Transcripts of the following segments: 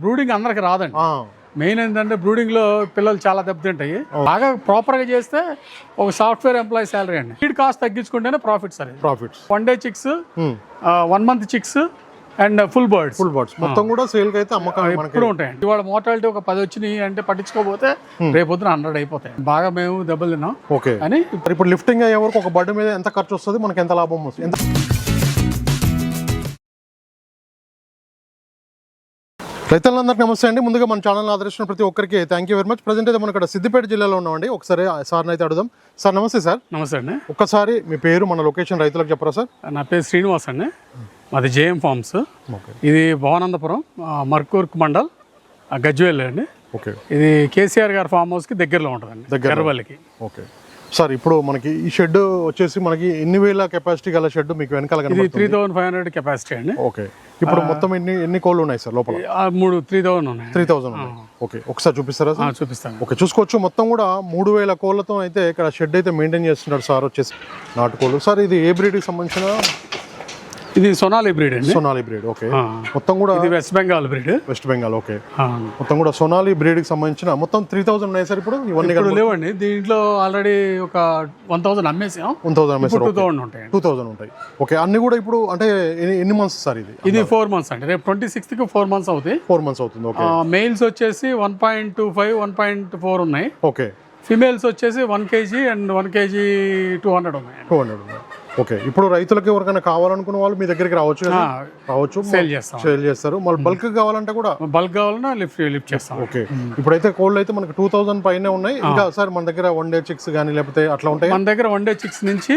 Brooding అందరికి రాదండి. Main ఏంటంటే బ్రూడింగ్లో పిల్లలు చాలా దెబ్బతింటాయి. బాగా ప్రాపర్గా చేస్తే ఒక సాఫ్ట్వేర్ ఎంప్లాయీ శాలరీ అండి. Feed cost తగ్గించుకుంటేనే profit sir. Profits one day chicks one month chicks and full birds full birds మొత్తం కూడా సేల్కి అయితే అమ్మకం ఎప్పుడు ఉంటాయండి. ఇవాళ మోటాలిటీ ఒక పది వచ్చినాయి అంటే పట్టించుకోకపోతే రేపొద్దున హండ్రెడ్ అయిపోతాయి. బాగా మేము దెబ్బలు తిన్నాం ఓకే అని ఇప్పుడు లిఫ్టింగ్ అయ్యే వరకు ఒక బర్డ్ మీద ఎంత ఖర్చు వస్తుంది? మనకి ఎంత లాభం వస్తుంది? ఎంత రైతులందరికీ నమస్తే అండి. ముందుగా మన ఛానల్ ఆదరించిన ప్రతి ఒక్కరికి thank you very much present అయితే మనం ఇక్కడ సిద్దిపేట జిల్లాలో ఉన్నామండి. ఒకసారి సార్ని అయితే అడుగుదాం. సార్ నమస్తే సార్. నమస్తే అండి. ఒక్కసారి మీ పేరు మన లొకేషన్ రైతులకు చెప్పరా సార్? నా పేరు శ్రీనివాస్ అండి. మాది జేఎం ఫార్మ్స్. ఓకే. ఇది భవానందపురం మర్కూర్క్ మండల్ గజ్వేల్ అండి. ఓకే. ఇది కేసీఆర్ గారి ఫామ్ హౌస్కి దగ్గరలో ఉంటుందండి దగ్గరలో. గర్వల్లికి ఓకే. సార్ ఇప్పుడు మనకి ఈ షెడ్ వచ్చేసి మనకి ఎన్ని వేల కెపాసిటీ గల షెడ్ మీకు వెనకాల three thousand five hundred capacity అండి. ఓకే. ఇప్పుడు మొత్తం ఎన్ని ఎన్ని కోళ్ళు ఉన్నాయి సార్ లోపల? మూడు త్రీ థౌసండ్ ఉన్నాయి. త్రీ థౌసండ్ ఓకే ఒకసారి చూపిస్తారా సార్? చూపిస్తాను. ఓకే చూసుకోవచ్చు. మొత్తం కూడా మూడు వేల కోళ్ళతో అయితే ఇక్కడ షెడ్ అయితే మెయింటైన్ చేస్తున్నాడు సార్ వచ్చేసి నాటుకోళ్ళు సార్ ఇది ఏ బ్రీడ్కి సంబంధించిన? ఇది సొనాలి బ్రీడ్ అండి. Sonali breed okay. మొత్తం కూడా ఇది West Bengal breed. West Bengal okay. మొత్తం కూడా సోనాలి బ్రీడ్కి సంబంధించిన మొత్తం త్రీ థౌసండ్ ఉన్నాయి సార్ ఇప్పుడు? ఇవన్నీ లేవండి. దీంట్లో ఆల్రెడీ ఒక వన్ థౌసండ్ అమ్మేసాం. వన్ థౌసండ్ ఇప్పుడు టూ థౌసండ్ ఉంటాయండి. టూ థౌసండ్ ఉంటాయి. ఓకే అన్ని కూడా ఇప్పుడు అంటే ఎన్ని మంత్స్ సార్ ఇది? ఇది ఫోర్ మంత్స్ అండి. రేపు ట్వంటీ సిక్స్త్కి ఫోర్ మంత్స్ అవుతాయి. ఫోర్ మంత్స్ అవుతుంది ఓకే. మెయిల్స్ వచ్చేసి one point two five one point four ఉన్నాయి. ఓకే. ఫిమేల్స్ వచ్చేసి one kg and one kg two hundred ఉన్నాయి. Two hundred okay. ఇప్పుడు రైతులకు ఎవరికైనా కావాలనుకున్న వాళ్ళు మీ దగ్గరికి రావచ్చు రావచ్చు. సేల్ చేస్తాం. సేల్ చేస్తారు. మళ్ళీ బల్క్ కావాలంటే కూడా బల్క్ కావాలన్నా లిఫ్ట్ లిఫ్ట్ చేస్తాం. ఓకే. ఇప్పుడైతే కోళ్ళు అయితే మనకి టూ థౌసండ్ పైనే ఉన్నాయి. ఇంకా సార్ మన దగ్గర వన్ డే చిక్స్ కానీ లేకపోతే అట్లా ఉంటాయి? మన దగ్గర వన్ డే చిక్స్ నుంచి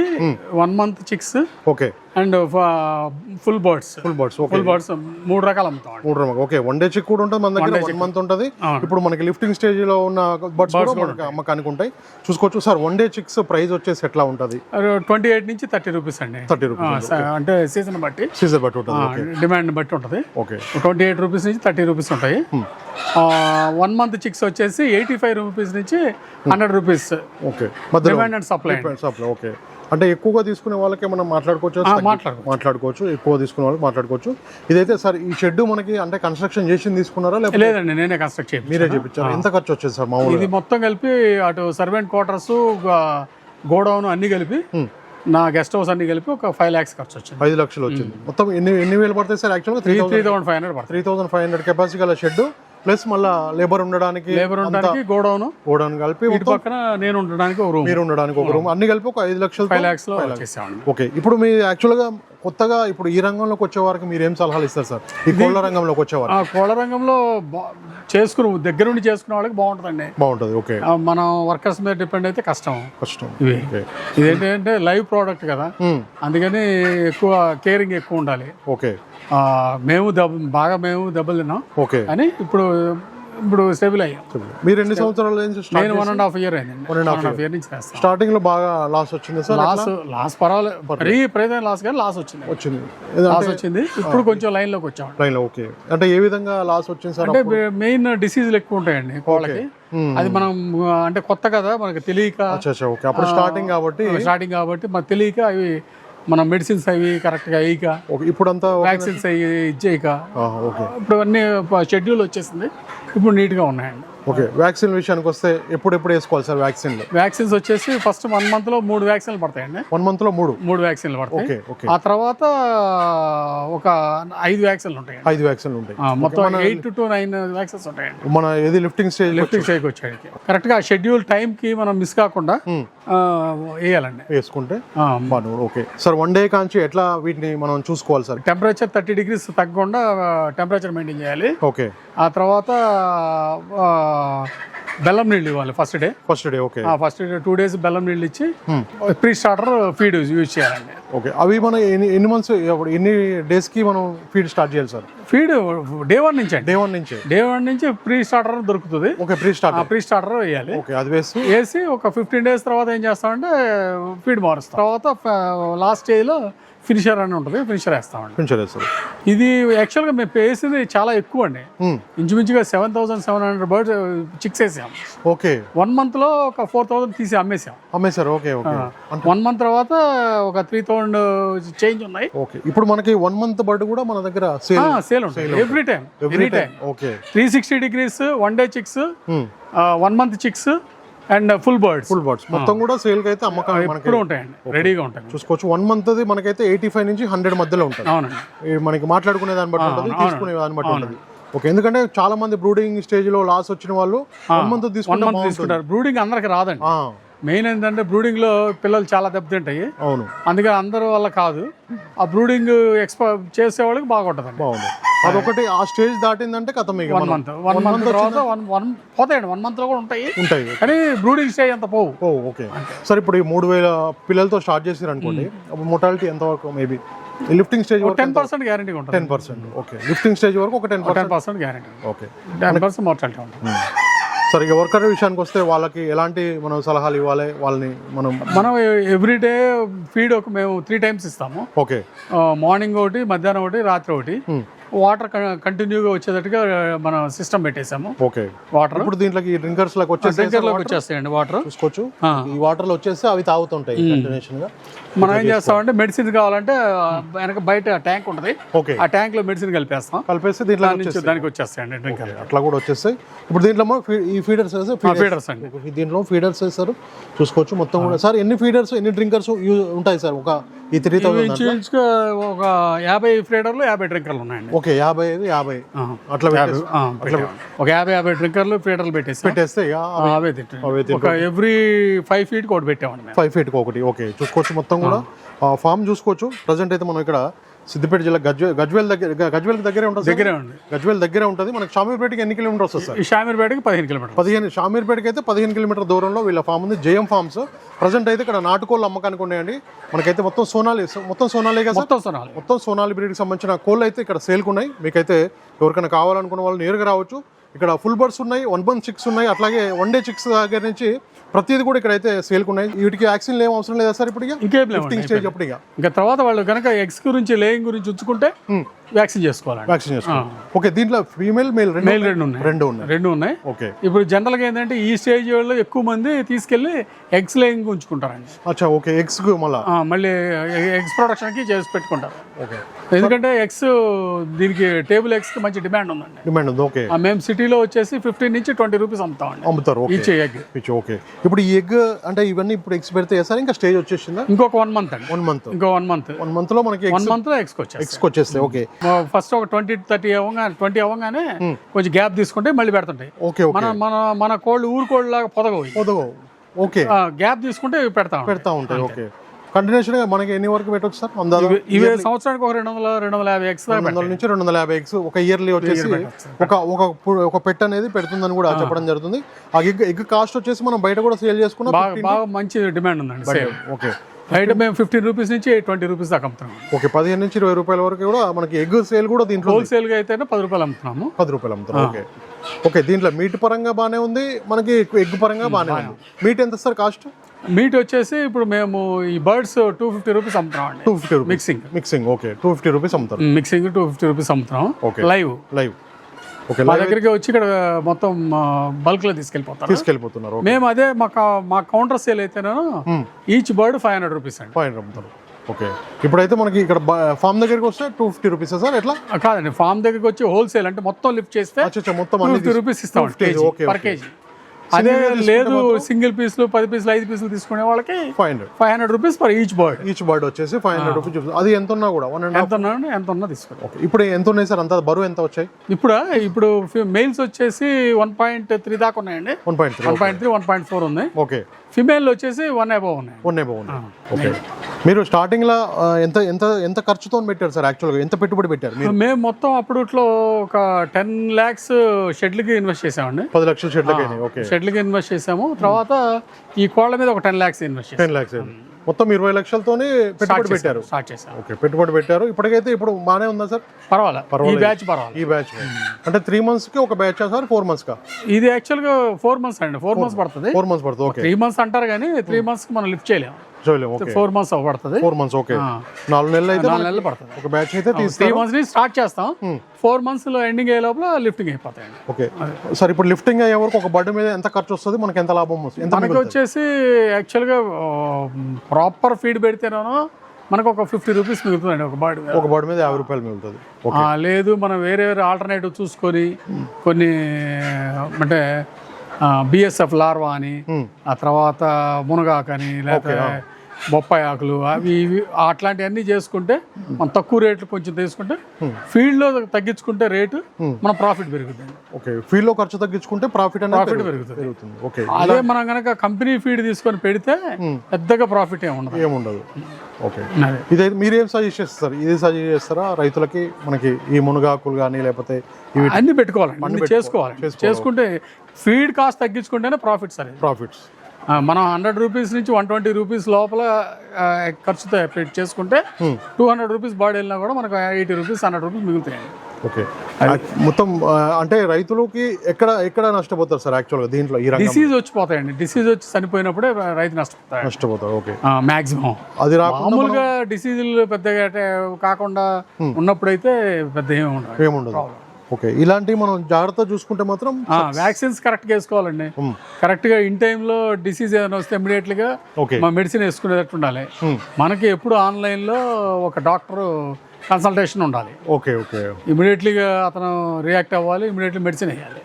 one month chicks okay. And full birds. Full birds full birds మూడు రకాలు అమ్ముతాం. మూడు రకాలు ఓకే వన్ డే చిక్ కూడా ఉంటుంది మన దగ్గర వన్ మంత్ ఉంటుంది. ఇప్పుడు మనకి లిఫ్టింగ్ స్టేజ్లో ఉన్న బర్డ్స్ కూడా మనకి అమ్మకానికి ఉంటాయి. చూసుకోవచ్చు. Sir one day chicks price వచ్చేసి ఎట్లా ఉంటుంది? ట్వంటీ ఎయిట్ నుంచి థర్టీ రూపీస్ అండి. థర్టీ రూపీస్ అంటే సీజన్ బట్టి. సీజర్ బట్టి ఉంటుంది డిమాండ్ బట్టి ఉంటుంది. ఓకే ట్వంటీ ఎయిట్ రూపీస్ నుంచి థర్టీ రూపీస్ ఉంటాయి. వన్ మంత్ చిక్స్ వచ్చేసి ఎయిటీ ఫైవ్ రూపీస్ నుంచి hundred rupees okay demand and supply supply okay అంటే ఎక్కువగా తీసుకునే వాళ్ళకి మనం మాట్లాడుకోవచ్చు మాట్లాడుకోవచ్చు. మాట్లాడుకోవచ్చు. ఎక్కువ తీసుకునే వాళ్ళకి మాట్లాడుకోవచ్చు. ఇదైతే సార్ ఈ షెడ్ మనకి అంటే కన్స్ట్రక్షన్ చేసి తీసుకున్నారా లేదండి నేనే కన్స్ట్రక్ట్ చేయాలి మీరే చేపించారు ఎంత ఖర్చు వచ్చేది సార్ మామూలుగా? ఇది మొత్తం కలిపి అటు సర్వెంట్ క్వార్టర్స్ గోడౌన్ అన్ని కలిపి నా గెస్ట్ హౌస్ అన్ని కలిపి ఒక ఫైవ్ ల్యాక్స్ ఖర్చు వచ్చింది. ఐదు లక్షలు వచ్చింది. మొత్తం ఎన్ని ఎన్ని వేలు పడతాయి సార్? యాక్చువల్గా three three thousand five hundred పడుతుంది three thousand five hundred capacity గల షెడ్ ప్లస్ మళ్ళా లేబర్ ఉండడానికి లేబర్ ఉండడానికి గోడౌన్. ఓడానికి కలిపి ఇటు పక్కన నేను ఉండడానికి ఒక రూమ్ మీరు ఉండడానికి ఒక రూమ్ అన్ని కలిపి ఒక ఐదు లక్షలు ఫైవ్ ల్యాక్స్. లో ఓకే. ఇప్పుడు మీ యాక్చువల్గా కొత్తగా ఇప్పుడు ఈ రంగంలోకి వచ్చే వారికి మీరు ఏం సలహాలు ఇస్తారు సార్? ఈ కోళ్ళ రంగంలోకి వచ్చేవారు ఆ కోళ్ళ రంగంలో చేసుకుని దగ్గర నుండి చేసుకునే వాళ్ళకి బాగుంటుందండి. బాగుంటుంది ఓకే. మనం వర్కర్స్ మీద డిపెండ్ అయితే కష్టం. కష్టం ఇవి. ఇదేంటంటే లైవ్ ప్రోడక్ట్ కదా. అందుకని ఎక్కువ కేరింగ్ ఎక్కువ ఉండాలి. ఓకే. మేము దెబ్బ బాగా మేము దెబ్బలు తిన్నాం. ఓకే. అని ఇప్పుడు ఇప్పుడు స్టేబుల్ అయ్యాం. మీరు ఎన్ని సంవత్సరాల నేను వన్ అండ్ హాఫ్ ఇయర్ అయింది. వన్ అండ్ హాఫ్ ఇయర్ నుంచి చేస్తాను స్టార్టింగ్లో బాగా లాస్ వచ్చింది సార్ లాస్ లాస్ పర్వాలేదు మరీ ప్రయోజనం లాస్ కానీ లాస్ వచ్చింది. వచ్చింది. లాస్ వచ్చింది. ఇప్పుడు కొంచెం లైన్లోకి వచ్చాం. Line okay. అంటే ఏ విధంగా లాస్ వచ్చింది సార్ అంటే మెయిన్ డిసీజులు ఎక్కువ ఉంటాయండి కోళ్ళకి. అది మనం అంటే కొత్త కదా మనకి తెలియక. ఓకే. అప్పుడు స్టార్టింగ్ కాబట్టి స్టార్టింగ్ కాబట్టి మనకు తెలియక అవి మన మెడిసిన్స్ అవి కరెక్ట్గా వేయక. ఇప్పుడంతా వ్యాక్సిన్స్ అవి ఇచ్చేయక. ఇప్పుడు అన్ని షెడ్యూల్ వచ్చేసింది. ఇప్పుడు నీట్గా ఉన్నాయండి. ఓకే వ్యాక్సిన్ విషయానికి వస్తే ఎప్పుడు ఎప్పుడు వేసుకోవాలి సార్ వ్యాక్సిన్లు? వ్యాక్సిన్స్ వచ్చేసి ఫస్ట్ వన్ మంత్లో మూడు వ్యాక్సిన్లు పడతాయండి. వన్ మంత్లో మూడు? మూడు వ్యాక్సిన్లు పడతాయి. Okay okay. ఆ తర్వాత ఒక ఐదు వ్యాక్సిన్లు ఉంటాయండి. ఐదు వ్యాక్సిన్లు ఉంటాయి. మొత్తం ఎయిట్ టు నైన్ వ్యాక్సిన్స్ ఉంటాయండి. మన ఏది లిఫ్టింగ్ స్టేజ్ లిఫ్టింగ్ స్టేజ్కి వచ్చేటికి కరెక్ట్గా షెడ్యూల్ టైంకి మనం మిస్ కాకుండా వేయాలండి. వేసుకుంటే ఓకే. సార్ వన్ డే కాంచి ఎట్లా వీటిని మనం చూసుకోవాలి సార్? టెంపరేచర్ థర్టీ డిగ్రీస్ తగ్గకుండా టెంపరేచర్ మెయింటైన్ చేయాలి. ఓకే. ఆ తర్వాత ఆ, బెల్లం నీళ్ళు ఇవ్వాలి first day. First day okay first day two days బెల్లం నీళ్ళు ఇచ్చి ప్రీ స్టార్టర్ ఫీడ్ యూజ్ చేయాలండి. ఓకే అవి మనం ఎన్ని ఎన్ని మంత్స్ ఎన్ని డేస్కి మనం ఫీడ్ స్టార్ట్ చేయాలి సార్ ఫీడ్ డే వన్ నుంచి డే వన్ నుంచే. డే వన్ నుంచి ప్రీ స్టార్టర్ దొరుకుతుంది. ఓకే ప్రీ స్టార్ట్ ఆ ప్రీ స్టార్టర్ వేయాలి. ఓకే అది వేస్తూ వేసి ఒక ఫిఫ్టీన్ డేస్ తర్వాత ఏం చేస్తామంటే ఫీడ్ మారుస్తాం. తర్వాత లాస్ట్ స్టేజ్లో ఫినిషర్ అని ఉంటుంది ఫినిషర్ వేస్తామండి. కొంచెం సార్ ఇది యాక్చువల్గా మేము వేసింది చాలా ఎక్కువ అండి. ఇంచుమించుగా seven thousand seven hundred birds chicks వేసాం. ఓకే. వన్ మంత్లో ఒక ఫోర్ థౌసండ్ తీసి అమ్మేసాం అమ్మేశారు. Okay okay. వన్ మంత్ తర్వాత ఒక త్రీ థౌసండ్ చేంజ్ ఉన్నాయి. ఓకే. ఇప్పుడు మనకి వన్ మంత్ బర్డ్ కూడా మన దగ్గర సేల్ సేల్ ఉంటుంది. Every time any time okay. Three sixty degrees one day chicks. One month chicks and full birds full birds మొత్తం కూడా సేల్కి అయితే అమ్మకం మనకి ఎప్పుడు ఉంటాయండి. రెడీగా ఉంటాయి చూసుకోవచ్చు. వన్ మంత్ అది మనకైతే ఎయిటీ ఫైవ్ నుంచి హండ్రెడ్ మధ్యలో ఉంటుంది. అవునండి. మనకి మాట్లాడుకునే దాన్ని బట్టి ఉంటుంది తీసుకునే దాన్ని బట్టి ఉంటుంది. ఓకే ఎందుకంటే చాలా మంది బ్రూడింగ్ స్టేజ్లో లాస్ వచ్చిన వాళ్ళు వన్ మంత్ తీసుకుంటారు. బ్రూడింగ్ అందరికి రాదండి. మెయిన్ ఏంటంటే బ్రూడింగ్లో పిల్లలు చాలా దెబ్బతింటాయి. అవును. అందుకని అందరి వల్ల కాదు. ఆ బ్రూడింగ్ ఎక్స్పో చేసేవాళ్ళకి బాగుంటుందండి బాగుంది. అదొకటి ఆ స్టేజ్ దాటిందంటే కథ మీకు వన్ మంత్ వన్ మంత్ తర్వాత వన్ వన్ పోతాయండి. వన్ మంత్లో కూడా ఉంటాయి. ఉంటాయి. కానీ బ్రూడింగ్ స్టేజ్ అంత పోవు. ఓ ఓకే. సరే ఇప్పుడు ఈ మూడు వేల పిల్లలతో స్టార్ట్ చేసారు అనుకోండి మొటాలిటీ ఎంత వరకు maybe lifting stage ten percent guarantee ఉంటుంది. Ten percent okay lifting stage వరకు ఒక ten ten percent guarantee okay ten percent mortality ఉంటుంది. సరే వర్కర్ విషయానికి వస్తే వాళ్ళకి ఎలాంటి మనం సలహాలు ఇవ్వాలి? వాళ్ళని మనం మనం ఎవ్రీ డే ఫీడ్ ఒక మేము త్రీ టైమ్స్ ఇస్తాము. ఓకే మార్నింగ్ ఒకటి మధ్యాహ్నం ఒకటి రాత్రి ఒకటి. Hmm. వాటర్ కంటిన్యూగా వచ్చేటట్టుగా మనం సిస్టమ్ పెట్టేసాము ఓకే. వాటర్. ఇప్పుడు దీంట్లోకి డ్రింకర్స్ వచ్చేసి దగ్గరలోకి వచ్చేస్తాయండి వాటర్. చూసుకోవచ్చు. ఈ వాటర్లో వచ్చేసి అవి తాగుతుంటాయి కంటిన్యూషన్గా. మనం ఏం చేస్తామంటే మెడిసిన్ కావాలంటే వెనక బయట ట్యాంక్ ఉంటుంది. ఓకే. ఆ ట్యాంక్లో మెడిసిన్ కలిపేస్తాం. కలిపేసి దీంట్లో నుంచి దానికి వచ్చేస్తాయండి డ్రింకర్ అట్లా కూడా వచ్చేస్తాయి. ఇప్పుడు దీంట్లో ఈ ఫీడర్స్ ఫీడర్స్. అండి. దీంట్లో ఫీడర్స్ వేస్తారు చూసుకోవచ్చు మొత్తం కూడా. సార్ ఎన్ని ఫీడర్స్ ఎన్ని డ్రింకర్స్ ఉంటాయి సార్? ఒక ఈ త్రీ థౌసండ్ ఒక యాభై ఫ్రీడర్లు యాభై డ్రింకర్లు ఉన్నాయండి. ఓకే యాభై ఐదు యాభై. అట్లా పెట్టాము. ఒక యాభై యాభై డ్రింకర్లు ఫ్రీడర్లు పెట్టేసి. పెట్టేస్తే అవే తింటాం. ఒక ఎవ్రీ ఫైవ్ ఫీట్ ఒకటి పెట్టామండి ఫైవ్ ఫీట్ ఒకటి ఓకే. చూసుకోవచ్చు మొత్తం కూడా. ఫామ్ చూసుకోవచ్చు. ప్రజెంట్ అయితే మనం ఇక్కడ సిద్దిపేట జిల్లా గజ్వే గజ్వేల్ దగ్గర గజ్వేల్ దగ్గరే ఉంటుంది? దగ్గరే ఉంది. గజ్వేల్ దగ్గరే ఉంటుంది. మనకి షామీర్పేటకి ఎన్ని కిలోమీటర్స్ వస్తుంది షామీర్పేటకి పదిహేను కిలోమీటర్లు పదిహేను షామీర్పేటకి అయితే పదిహేను కిలోమీటర్ దూరంలో వీళ్ళ ఫామ్ ఉంది. జేఎం ఫార్మ్స్ ప్రజెంట్ అయితే ఇక్కడ నాటుకోళ్ళు అమ్మకానికి ఉన్నాయండి. మనకైతే మొత్తం సోనాలి మొత్తం సోనాలే మొత్తం సొనాలి. మొత్తం సోనాలి బ్రీడ్కి సంబంధించిన కోళ్ళు అయితే ఇక్కడ సేల్కి ఉన్నాయి. మీకైతే ఎవరికైనా కావాలనుకున్న వాళ్ళు నేరుగా రావచ్చు. ఇక్కడ ఫుల్ బర్డ్స్ ఉన్నాయి వన్ బన్ చిక్స్ ఉన్నాయి అట్లాగే వన్ డే చిక్స్ దగ్గర నుంచి ప్రతిదీ కూడా ఇక్కడైతే సేల్కి ఉన్నాయి. వీటికి వ్యాక్సిన్ ఏం అవసరం లేదా సార్ ఇప్పుడు ఇక స్టేజ్ అప్పుడు ఇక తర్వాత వాళ్ళు కనుక ఎగ్స్ గురించి లేయింగ్ గురించి ఉంచుకుంటే వ్యాక్సిన్ చేసుకోవాలండి. వ్యాక్సిన్ చేసుకోవాలి. ఓకే దీంట్లో ఫీమేల్ మేల్ మెయిల్ రెండు ఉన్నాయి. రెండు ఉన్నాయి. రెండు ఉన్నాయి. ఓకే. ఇప్పుడు జనరల్గా ఏంటంటే ఈ స్టేజ్ వాళ్ళు ఎక్కువ మంది తీసుకెళ్ళి ఎగ్స్ లేయింగ్ ఉంచుకుంటారండి. అచ్చా ఓకే ఎగ్స్ మళ్ళా? మళ్ళీ ఎగ్స్ ప్రొడక్షన్కి చేసి పెట్టుకుంటారు. ఎందుకంటే ఎగ్స్ దీనికి టేబుల్ ఎగ్స్కి మంచి డిమాండ్ ఉందండి. డిమాండ్ ఉంది ఓకే ఆ, మేము సిటీలో వచ్చేసి ఫిఫ్టీన్ నుంచి ట్వంటీ రూపీస్ అమ్ముతామండి. అమ్ముతారు ఈచ్ ఎగ్. ఓకే ఇప్పుడు ఈ ఎగ్ అంటే ఇవన్నీ ఇప్పుడు ఎగ్స్ పెడితే సార్ ఇంకా స్టేజ్ వచ్చేసిందా? ఇంకొక వన్ మంత్ అండి. వన్ మంత్ ఇంకో వన్ మంత్ వన్ మంత్లో మనకి వన్ మంత్లో ఎగ్స్కి వచ్చేస్తాయి. ఓకే ఫస్ట్ ఒక ట్వంటీ థర్టీ అవ్వగానే ట్వంటీ అవ్వగానే కొంచెం గ్యాప్ తీసుకుంటే మళ్ళీ పెడుతుంటాయి. ఓకే మన మన మన కోళ్ళు ఊరు కోళ్ళు లాగా పొదగవు పొదగో ఓకే గ్యాప్ తీసుకుంటే పెడతాం పెడతా ఉంటాయి ఓకే కంటిన్యూషన్గా మనకి ఎన్ని వరకు పెట్టొచ్చు సార్? అందాజా ఇవి సంవత్సరానికి ఒక రెండు వందల రెండు వందల యాభై దాకా రెండు వందల నుంచి రెండు వందల యాభై ఎగ్స్ ఒక ఇయర్లీ వచ్చేసి ఒక ఒక ఒక పెట్ అనేది పెడుతుందని కూడా చెప్పడం జరుగుతుంది. ఆ ఎగ్ ఎగ్ కాస్ట్ వచ్చేసి మనం బయట కూడా సేల్ చేసుకున్నాం బాగా మంచి డిమాండ్ ఉందండి ఓకే. బయట మేము ఫిఫ్టీన్ రూపీస్ నుంచి ట్వంటీ రూపీస్ దాకా అమ్ముతున్నాము ఓకే పదిహేను నుంచి ఇరవై రూపాయల వరకు కూడా మనకి ఎగ్ సేల్ కూడా దీంట్లో ఉంది. హోల్సేల్గా అయితేనే పది రూపాయలు అమ్ముతున్నాము. పది రూపాయలు అమ్ముతారు ఓకే. ఓకే దీంట్లో మీట్ పరంగా బాగానే ఉంది మనకి ఎగ్ పరంగా బాగానే ఉంది. మీట్ ఎంత సార్ కాస్ట్? మీట్ వచ్చేసి ఇప్పుడు మేము ఈ బర్డ్స్ టూ ఫిఫ్టీ రూపీస్ అమ్ముతున్నాం అండి. Two fifty rupees mixing mixing okay two fifty rupees అమ్ముతారు. మిక్సింగ్ టూ ఫిఫ్టీ రూపీస్ అమ్ముతున్నాం. Okay. లైవ్ లైవ్ ఓకే మా దగ్గరికి వచ్చి ఇక్కడ మొత్తం బల్క్లో తీసుకెళ్ళిపోతారు. తీసుకెళ్ళిపోతున్నారు మేము అదే మా మా కౌంటర్ సేల్ అయితేనేమో each bird five hundred rupees అండి. ఫైవ్ అమ్ముతారు. ఓకే ఇప్పుడైతే మనకి ఇక్కడ ఫామ్ దగ్గరికి వస్తే టూ ఫిఫ్టీ రూపీస్ సార్? ఎట్లా? కాదండి ఫామ్ దగ్గరికి వచ్చి హోల్సేల్ అంటే మొత్తం లిఫ్ట్ చేస్తే మొత్తం ఫిఫ్టీ రూపీస్ ఇస్తాం 250, ఓకే, పర్ ఓకే. కేజీ అదే లేదు సింగిల్ పీసులు పది పీసులు ఐదు పీసులు తీసుకునే వాళ్ళకి five hundred five hundred rupees per each bird each bird వచ్చేసి ఫైవ్ హండ్రెడ్ రూపీస్. అది ఎంత ఉన్నా కూడా వన్ ఎంత ఉన్నా ఎంత ఉన్నా తీసుకోండి ఓకే ఇప్పుడు ఎంత ఉన్నాయి సార్? అంత బరువు ఎంత వచ్చాయి? ఇప్పుడు? ఇప్పుడు మెయిల్స్ వచ్చేసి వన్ పాయింట్ త్రీ దాకా ఉన్నాయండి. One point three one point three one point four ఉంది. ఓకే ఫిమేల్ వచ్చేసి వన్ అబౌవ్ ఉన్నాయి. వన్ బాగుంది ఓకే మీరు స్టార్టింగ్లో ఆ, ఎంత ఎంత ఎంత ఖర్చుతో పెట్టారు సార్ యాక్చువల్గా ఎంత పెట్టుబడి పెట్టారు మేము మొత్తం అప్పట్లో ఒక టెన్ ల్యాక్స్ షెడ్లకి ఇన్వెస్ట్ చేసామండి. పది లక్షల షెడ్లకి ఓకే. షెడ్లకి ఇన్వెస్ట్ చేసాము. తర్వాత ఈ కోళ్ళ మీద ఒక ten lakhs invest ten lakhs మొత్తం ఇరవై లక్షలతోనే పెట్టుబడి పెట్టారు. స్టార్ట్ చేసాము ఓకే పెట్టుబడి పెట్టారు. ఇప్పటికైతే ఇప్పుడు బాగానే ఉందా సార్? పర్వాలేదు ఈ బ్యాచ్ పర్వాలేదు ఈ బ్యాచ్ అంటే త్రీ మంత్స్కి ఒక బ్యాచ్ సార్ ఫోర్ మంత్స్ కా? ఇది యాక్చువల్గా ఫోర్ మంత్స్ అండి. ఫోర్ మంత్స్ పడుతుంది. ఫోర్ మంత్స్ పడుతుంది త్రీ మంత్స్ అంటారు కానీ త్రీ మంత్స్ మనం లిఫ్ట్ చేయలేము. ఫోర్ మంత్స్ పడుతుంది. ఫోర్ మంత్స్ ఓకే నాలుగు నెలలు అయితే నాలుగు నెలలు పడుతుంది. ఒక బ్యాచ్ అయితే త్రీ తీస్తారు? మంత్స్ నుంచి స్టార్ట్ చేస్తాం. ఫోర్ మంత్స్లో ఎండింగ్ అయ్యే లోపల లిఫ్టింగ్ అయిపోతాయండి ఓకే సార్ ఇప్పుడు లిఫ్టింగ్ అయ్యే వరకు ఒక బర్డ్ మీద ఎంత ఖర్చు వస్తుంది? మనకి ఎంత లాభం వస్తుంది? మనకి వచ్చేసి యాక్చువల్గా ప్రాపర్ ఫీడ్ పెడితేనేమో మనకు ఒక ఫిఫ్టీ రూపీస్ మిగులుతుందండి ఒక బాడీ ఒక బర్డ్ మీద యాభై రూపాయలు మిగులుతుంది. లేదు మనం వేరే వేరే ఆల్టర్నేటివ్ చూసుకొని కొన్ని అంటే బిఎస్ఎఫ్ లార్వా అని ఆ తర్వాత మునగాకు అని లేకపోతే బొప్పాయి ఆకులు అవి ఇవి అట్లాంటివన్నీ చేసుకుంటే మనం తక్కువ రేట్లు కొంచెం తీసుకుంటే ఫీల్డ్లో తగ్గించుకుంటే రేటు మన ప్రాఫిట్ పెరుగుతుంది. ఓకే ఫీల్డ్లో ఖర్చు తగ్గించుకుంటే ప్రాఫిట్ అనేది ప్రాఫిట్ పెరుగు- పెరుగుతుంది. పెరుగుతుంది. ఓకే అదే మనం కనుక కంపెనీ ఫీడ్ తీసుకొని పెడితే పెద్దగా ప్రాఫిట్ ఏమి ఉండదు. ఏముండదు. ఓకే. ఇదే మీరేం సజెస్ట్ చేస్తారు ఇది సజెస్ట్ చేస్తారా? రైతులకి మనకి ఈ మునగాకులు కానీ లేకపోతే ఇవి అన్ని పెట్టుకోవాలండి. అన్ని చేసుకోవాలి. చేసుకుంటే ఫీడ్ కాస్ట్ తగ్గించుకుంటేనే ప్రాఫిట్ సరే. ప్రాఫిట్స్ మనం హండ్రెడ్ రూపీస్ నుంచి వన్ ట్వంటీ రూపీస్ లోపల ఖర్చుతో పెట్టి చేసుకుంటే టూ హండ్రెడ్ రూపీస్ బాడీ వెళ్ళినా కూడా మనకు ఎయిటీ రూపీస్ హండ్రెడ్ రూపీస్ మిగులుతాయి ఓకే. మొత్తం అంటే రైతులకి ఎక్కడ ఎక్కడ నష్టపోతారు సార్ యాక్చువల్గా దీంట్లో ఈ డిసీజ్ వచ్చిపోతాయండి. డిసీజ్ వచ్చి చనిపోయినప్పుడే రైతు నష్టపోతాడు. నష్టపోతారు ఓకే. మ్యాక్సిమం అది మామూలుగా డిసీజులు పెద్దగా కాకుండా ఉన్నప్పుడైతే పెద్ద ఏమి ఉండదు ఏముండదు ఓకే. ఇలాంటివి మనం జాగ్రత్త చూసుకుంటే మాత్రం వ్యాక్సిన్స్ కరెక్ట్గా వేసుకోవాలండి కరెక్ట్గా ఇన్ టైంలో డిసీజ్ ఏదైనా వస్తే ఇమీడియట్గా మా మెడిసిన్ వేసుకునేటట్టు ఉండాలి. మనకి ఎప్పుడు ఆన్లైన్లో ఒక డాక్టర్ కన్సల్టేషన్ ఉండాలి. Okay okay. ఇమీడియట్లీగా అతను రియాక్ట్ అవ్వాలి ఇమీడియట్లీ మెడిసిన్ వేయాలి.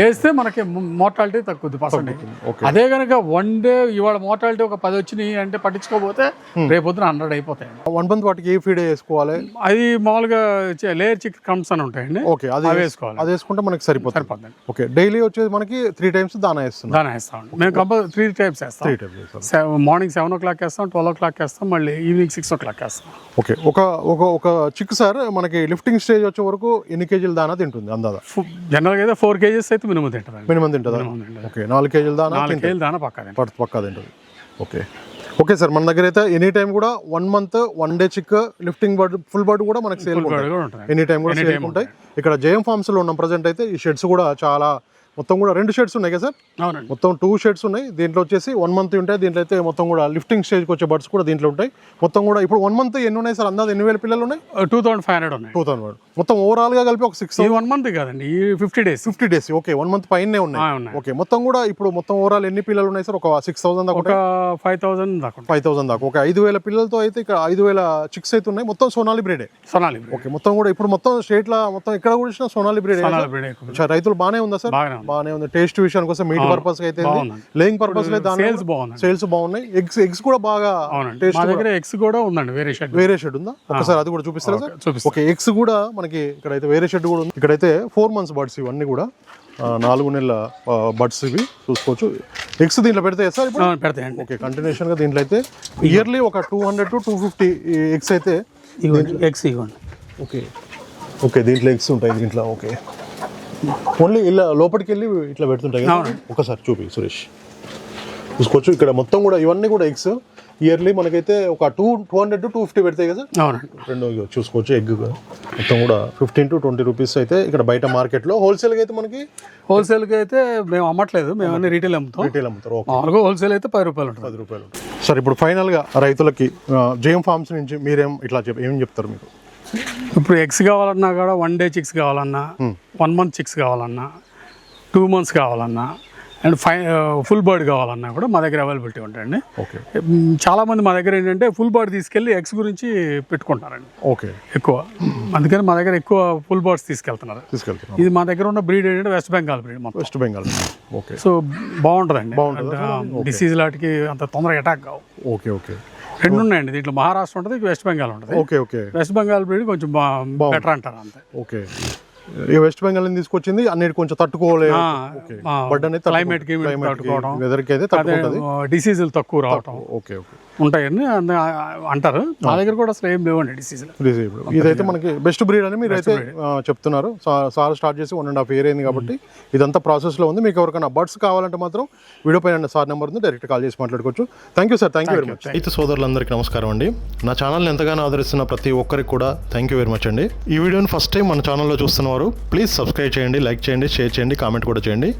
వేస్తే మనకి మోర్టాలిటీ తక్కువది పర్సెంటేజ్ ఓకే అదే కనుక వన్ డే ఇవాళ మోర్టాలిటీ ఒక పది వచ్చినాయి అంటే పట్టించుకోకపోతే రేపొద్దున హండ్రెడ్ అయిపోతాయి వన్ మంత్ వాటికి ఏ ఫీడ్ వేసుకోవాలి? అది మామూలుగా లేయర్ చిక్ కమ్స్ అని ఉంటాయండి. ఓకే అది వేసుకోవాలి. అది వేసుకుంటే మనకి సరిపోతుంది. సరిపోతుంది. ఓకే డైలీ వచ్చేది మనకి త్రీ టైమ్స్ దానా వేస్తున్నాం. దాని వేస్తాం మేము కంపల్ త్రీ టైప్స్ వేస్తాం. త్రీ టైమ్స్ వేస్తాం. మార్నింగ్ సెవెన్ ఓ క్లాక్ వేస్తాం ట్వెల్వ్ ఓ క్లాక్ వేస్తాం మళ్ళీ ఈవినింగ్ సిక్స్ ఓ క్లాక్ వేస్తాం. ఓకే ఒక ఒక ఒక చిక్ సార్ మనకి లిఫ్టింగ్ స్టేజ్ వచ్చే వరకు ఎన్ని కేజీల దానా తింటుంది అందాదా జనరల్గా అయితే ఫోర్ కేజీస్ అయితే మినిమం తింటుందండి మినిమం తింటుందా? ఓకే నాలుగు కేజీల దానా నాలుగు కేజీలు దానా పక్కా తింటాం పడుతుంది పక్కా తింటుంది. ఓకే. ఓకే సార్ మన దగ్గర అయితే ఎనీ టైం కూడా one month one day chick lifting bird full bird కూడా మనకి సేల్ ఎనీ టైం కూడా సేల్ ఉంటాయి. ఇక్కడ జేఎం ఫార్మ్స్లో ఉన్నాం ప్రజెంట్ అయితే ఈ షెడ్స్ కూడా చాలా మొత్తం కూడా రెండు షెడ్స్ ఉన్నాయి కదా సార్? అవునండి. మొత్తం టూ షెడ్స్ ఉన్నాయి. దీంట్లో వచ్చేసి వన్ మంత్ ఉంటాయి. దీంట్లో అయితే మొత్తం కూడా లిఫ్టింగ్ స్టేజ్కి వచ్చే బర్డ్స్ కూడా దీంట్లో ఉంటాయి. మొత్తం కూడా ఇప్పుడు వన్ మంత్ ఎన్ని ఉన్నాయి సార్? అందాజ ఎన్ని వేల పిల్లలు ఉన్నాయి? టూ థౌసండ్ ఫైవ్ హండ్రెడ్ ఉన్నాయి. టూ థౌసండ్ మొత్తం ఓవరాల్గా కలిపి ఒక సిక్స్ ఈ వన్ మంత్ కాదండి. ఈ fifty days fifty days okay one month పైనే ఉన్నాయి. ఓకే మొత్తం కూడా ఇప్పుడు మొత్తం ఓవరాల్ ఎన్ని పిల్లలు ఉన్నాయి సార్? ఒక సిక్స్ థౌసండ్ దాకా ఒక ఫైవ్ థౌసండ్ దాకా. ఫైవ్ థౌసండ్ దాకా. ఒక ఐదు వేల పిల్లలతో అయితే ఇక్కడ ఐదు వేల చిక్స్ అయితే ఉన్నాయి. మొత్తం సోనాలి బ్రీడే సొనాలి. ఓకే మొత్తం కూడా ఇప్పుడు మొత్తం స్టేట్ లా మొత్తం ఎక్కడ కూడా సోనాలి బ్రీడే. రైతులు బాగానే ఉందా సార్? బాగానే ఉంది. టేస్ట్ విషయానికి వస్తే మీట్ పర్పస్ అయితే. లేయింగ్ పర్పస్ సేల్స్ బాగుందండి. సేల్స్ బాగున్నాయి. ఎగ్స్ ఎగ్స్ కూడా బాగా టేస్ట్ మా దగ్గర ఎక్స్ కూడా ఉందండి వేరే షెడ్. వేరే షెడ్ ఉందా? ఒకసారి అది కూడా చూపిస్తారా సార్? ఓకే ఎగ్స్ కూడా మనకి ఇక్కడైతే వేరే షెడ్ కూడా ఉంది. ఇక్కడైతే ఫోర్ మంత్స్ బర్డ్స్ ఇవన్నీ కూడా నాలుగు నెలల బర్డ్స్ ఇవి చూసుకోవచ్చు. ఎగ్స్ దీంట్లో పెడితే సార్ ఇప్పుడు? పెడతాయండి. ఓకే కంటిన్యూషన్గా దీంట్లో అయితే ఇయర్లీ ఒక two hundred to two fifty eggs అయితే ఎక్స్ ఇవ్వండి. ఓకే. ఓకే దీంట్లో ఎగ్స్ ఉంటాయి దీంట్లో. ఓకే. ఓన్లీ ఇలా లోపలికి వెళ్ళి ఇట్లా పెడుతుంటాయి కదా? ఒకసారి చూపి సురేష్. చూసుకోవచ్చు ఇక్కడ మొత్తం కూడా ఇవన్నీ కూడా ఎగ్స్. ఇయర్లీ మనకైతే ఒక two two hundred to two fifty పెడతాయి కదా? అవునండి రెండు చూసుకోవచ్చు ఎగ్ మొత్తం కూడా ఫిఫ్టీన్ టు ట్వంటీ రూపీస్ అయితే ఇక్కడ బయట మార్కెట్లో. హోల్సేల్గా అయితే మనకి హోల్సేల్కి అయితే మేము అమ్మట్లేదు మేము అన్ని రీటైల్ అమ్ముతాం. రిటైల్ అమ్ముతారు మామూలుగా హోల్సేల్ అయితే పది రూపాయలు ఉంటుంది. పది రూపాయలు సార్ ఇప్పుడు ఫైనల్గా రైతులకి జేఎం ఫార్మ్స్ నుంచి మీరేం ఇట్లా చెప్ ఏం చెప్తారు మీరు ఇప్పుడు ఎగ్స్ కావాలన్నా కూడా వన్ డే చిక్స్ కావాలన్నా వన్ మంత్ చిక్స్ కావాలన్నా టూ మంత్స్ కావాలన్నా అండ్ ఫై ఫుల్ బర్డ్ కావాలన్నా కూడా మా దగ్గర అవైలబిలిటీ ఉంటాయండి. ఓకే. మ్, చాలా మంది మా దగ్గర ఏంటంటే ఫుల్ బర్డ్ తీసుకెళ్ళి ఎగ్స్ గురించి పెట్టుకుంటారండి. ఓకే. ఎక్కువ. అందుకని మా దగ్గర ఎక్కువ ఫుల్ బర్డ్స్ తీసుకెళ్తున్నారు. తీసుకెళ్తున్నాం ఇది మా దగ్గర ఉన్న బ్రీడ్ ఏంటంటే వెస్ట్ బెంగాల్ బ్రీడ్ మొత్తం. West Bengal okay. సో బాగుంటుందండి. డిసీజ్ లాంటికి అంత తొందరగా అటాక్ కావు. Okay okay. రెండు ఉన్నాయండి. దీంట్లో మహారాష్ట్ర ఉంటుంది వెస్ట్ బెంగాల్ ఉంటుంది. Okay okay. West Bengal breed కొంచెం బెటర్ అంటారు అంతే. ఓకే. ఈ వెస్ట్ బెంగాల్ తీసుకొచ్చింది? అన్నిటి కొంచెం తట్టుకోలేదు క్లైమేట్కి తట్టుకోవడం. డిసీజులు తక్కువ రావటం. Okay okay. ఉంటాయని అంద- అంటారు. మా దగ్గర కూడా అసలు ఏం లేవండి డిసీజులు రిసీవ్డ్ ఇదైతే మనకి బెస్ట్ బ్రీడ్ అని మీరు అయితే చెప్తున్నారు. సా- సార్ స్టార్ట్ చేసి వన్ అండ్ హాఫ్ ఇయర్ అయింది కాబట్టి ఇదంతా ప్రాసెస్లో ఉంది. మీకు ఎవరికైనా బర్డ్స్ కావాలంటే మాత్రం వీడియో పైన సార్ నెంబర్ ఉంది. డైరెక్ట్ కాల్ చేసి మాట్లాడుకోవచ్చు. Thank you sir thank you very much అయితే సోదరులందరికీ నమస్కారం అండి. నా ఛానల్ని ఎంతగానో ఆదరిస్తున్న ప్రతి ఒక్కరికి కూడా థ్యాంక్ యూ వెరీ మచ్ అండి. ఈ వీడియోని ఫస్ట్ టైం మన ఛానల్లో చూస్తున్నవారు ప్లీజ్ సబ్స్క్రైబ్ చేయండి లైక్ చేయండి షేర్ చేయండి కామెంట్ కూడా చేయండి.